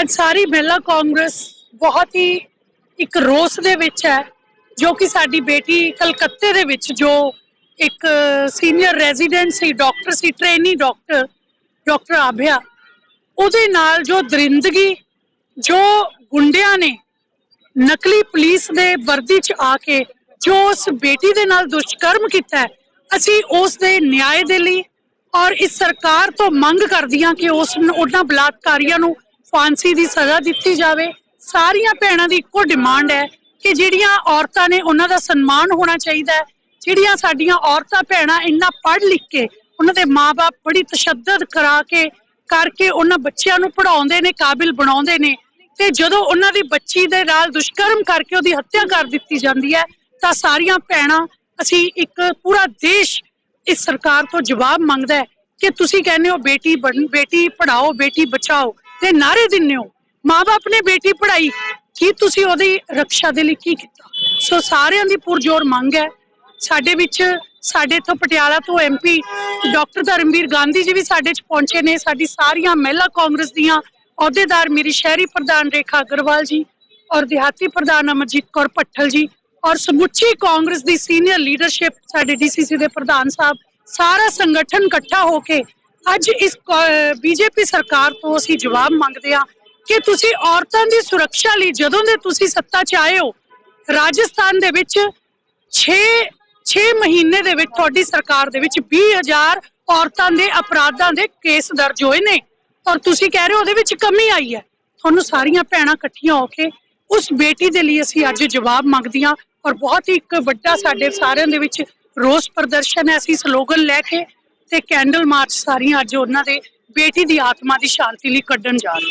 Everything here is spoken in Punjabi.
ਅੱਜ ਸਾਰੀ ਮਹਿਲਾ ਕਾਂਗਰਸ ਬਹੁਤ ਹੀ ਇੱਕ ਰੋਸ ਦੇ ਵਿੱਚ ਹੈ, ਜੋ ਕਿ ਸਾਡੀ ਬੇਟੀ ਕਲਕੱਤੇ ਦੇ ਵਿੱਚ, ਜੋ ਇੱਕ ਸੀਨੀਅਰ ਰੈਜ਼ੀਡੈਂਟ ਸੀ, ਡਾਕਟਰ ਸੀ, ਟ੍ਰੇਨੀ ਡਾਕਟਰ ਡਾਕਟਰ ਆਭਿਆ। ਉਹਦੇ ਨਾਲ ਜੋ ਦਰਿੰਦਗੀ, ਜੋ ਗੁੰਡਿਆਂ ਨੇ ਨਕਲੀ ਪੁਲਿਸ ਦੇ ਵਰਦੀ 'ਚ ਆ ਕੇ ਜੋ ਉਸ ਬੇਟੀ ਦੇ ਨਾਲ ਦੁਸ਼ਕਰਮ ਕੀਤਾ, ਅਸੀਂ ਉਸ ਦੇ ਨਿਆਂ ਦੇ ਲਈ ਔਰ ਇਸ ਸਰਕਾਰ ਤੋਂ ਮੰਗ ਕਰਦੀਆਂ ਕਿ ਉਸ ਉਹਨਾਂ ਬਲਾਤਕਾਰੀਆਂ ਨੂੰ ਫਾਂਸੀ ਦੀ ਸਜ਼ਾ ਦਿੱਤੀ ਜਾਵੇ, ਸਾਰੀਆਂ ਭੈਣਾਂ ਦੀ ਇੱਕੋ ਡਿਮਾਂਡ ਹੈ ਕਿ ਜਿਹੜੀਆਂ ਔਰਤਾਂ ਨੇ ਉਹਨਾਂ ਦਾ ਸਨਮਾਨ ਹੋਣਾ ਚਾਹੀਦਾ ਹੈ, ਜਿਹੜੀਆਂ ਸਾਡੀਆਂ ਔਰਤਾਂ ਭੈਣਾਂ ਇੰਨਾ ਪੜ੍ਹ ਲਿਖ ਕੇ ਉਹਨਾਂ ਦੇ ਮਾਪੇ ਬੜੀ ਤਸ਼ੱਦਦ ਕਰਾ ਕੇ ਕਰਕੇ ਉਹਨਾਂ ਬੱਚਿਆਂ ਨੂੰ ਪੜਾਉਂਦੇ ਨੇ, ਕਾਬਿਲ ਬਣਾਉਂਦੇ ਨੇ ਤੇ ਜਦੋਂ ਉਹਨਾਂ ਦੀ ਬੱਚੀ ਦੇ ਨਾਲ ਦੁਸ਼ਕਰਮ ਕਰਕੇ ਉਹਦੀ ਹੱਤਿਆ ਕਰ ਦਿੱਤੀ ਜਾਂਦੀ ਹੈ, ਤਾਂ ਸਾਰੀਆਂ ਭੈਣਾਂ, ਅਸੀਂ ਇੱਕ ਪੂਰਾ ਦੇਸ਼ ਇਸ ਸਰਕਾਰ ਤੋਂ ਜਵਾਬ ਮੰਗਦਾ ਹੈ ਕਿ ਤੁਸੀਂ ਕਹਿੰਦੇ ਹੋ ਬੇਟੀ ਬਣ, ਬੇਟੀ ਪੜਾਓ ਬੇਟੀ ਬਚਾਓ। ਤੇ ਨਾਰੇ ਦਿੰਦੇ ਹੋ। ਮਾਪੇ ਨੇ ਬੇਟੀ ਪੜਾਈ ਕੀ ਤੁਸੀਂ ਉਹਦੀ ਰੱਖਿਆ ਦੇ ਲਈ ਕੀ ਕੀਤਾ? ਸੋ ਸਾਰਿਆਂ ਦੀ ਪੁਰਜੋਰ ਮੰਗ ਹੈ। ਸਾਡੇ ਵਿੱਚ, ਸਾਡੇ ਤੋਂ ਪਟਿਆਲਾ ਤੋਂ ਐਮਪੀ ਡਾਕਟਰ ਧਰਮਵੀਰ ਗਾਂਧੀ ਜੀ ਵੀ ਸਾਡੇ ਚ ਪਹੁੰਚੇ ਨੇ। ਸਾਡੀ ਸਾਰੀਆਂ ਮਹਿਲਾ ਕਾਂਗਰਸ ਦੀਆਂ ਅਹੁਦੇਦਾਰ ਮੇਰੀ ਸ਼ਹਿਰੀ ਪ੍ਰਧਾਨ ਰੇਖਾ ਅਗਰਵਾਲ ਜੀ ਔਰ ਦਿਹਾਤੀ ਪ੍ਰਧਾਨ ਅਮਰਜੀਤ ਕੌਰ ਭੱਠਲ ਜੀ ਔਰ ਸਮੁੱਚੀ ਕਾਂਗਰਸ ਦੀ ਸੀਨੀਅਰ ਲੀਡਰਸ਼ਿਪ ਸਾਡੇ ਡੀਸੀਸੀ ਦੇ ਪ੍ਰਧਾਨ ਸਾਹਿਬ, ਸਾਰਾ ਸੰਗਠਨ ਇਕੱਠਾ ਹੋ ਕੇ ਅੱਜ ਇਸ ਬੀਜੇਪੀ ਸਰਕਾਰ ਤੋਂ ਅਸੀਂ ਜਵਾਬ ਮੰਗਦੇ ਹਾਂ ਕਿ ਤੁਸੀਂ ਔਰਤਾਂ ਦੀ ਸੁਰੱਖਿਆ ਲਈ ਜਦੋਂ ਦੇ ਤੁਸੀਂ ਸੱਤਾ 'ਚ ਆਏ ਹੋ, ਰਾਜਸਥਾਨ ਦੇ ਵਿੱਚ 6 6 ਮਹੀਨੇ ਦੇ ਵਿੱਚ ਤੁਹਾਡੀ ਸਰਕਾਰ ਦੇ ਵਿੱਚ 20000 ਔਰਤਾਂ ਦੇ ਅਪਰਾਧਾਂ ਦੇ ਕੇਸ ਦਰਜ ਹੋਏ ਨੇ। ਔਰ ਤੁਸੀਂ ਕਹਿ ਰਹੇ ਹੋ ਉਹਦੇ ਵਿੱਚ ਕਮੀ ਆਈ ਹੈ। ਤੁਹਾਨੂੰ ਸਾਰੀਆਂ ਭੈਣਾਂ ਇਕੱਠੀਆਂ ਹੋ ਕੇ ਉਸ ਬੇਟੀ ਦੇ ਲਈ ਅਸੀਂ ਅੱਜ ਜਵਾਬ ਮੰਗਦੀਆਂ ਔਰ ਬਹੁਤ ਹੀ ਇੱਕ ਵੱਡਾ ਸਾਡੇ ਸਾਰਿਆਂ ਦੇ ਵਿੱਚ ਰੋਸ ਪ੍ਰਦਰਸ਼ਨ ਹੈ। ਅਸੀਂ ਸਲੋਗਨ ਲੈ ਕੇ ਤੇ ਕੈਂਡਲ ਮਾਰਚ ਸਾਰੀਆਂ ਅੱਜ ਉਹਨਾਂ ਦੇ ਬੇਟੀ ਦੀ ਆਤਮਾ ਦੀ ਸ਼ਾਂਤੀ ਲਈ ਕੱਢਣ ਜਾ ਰਹੇ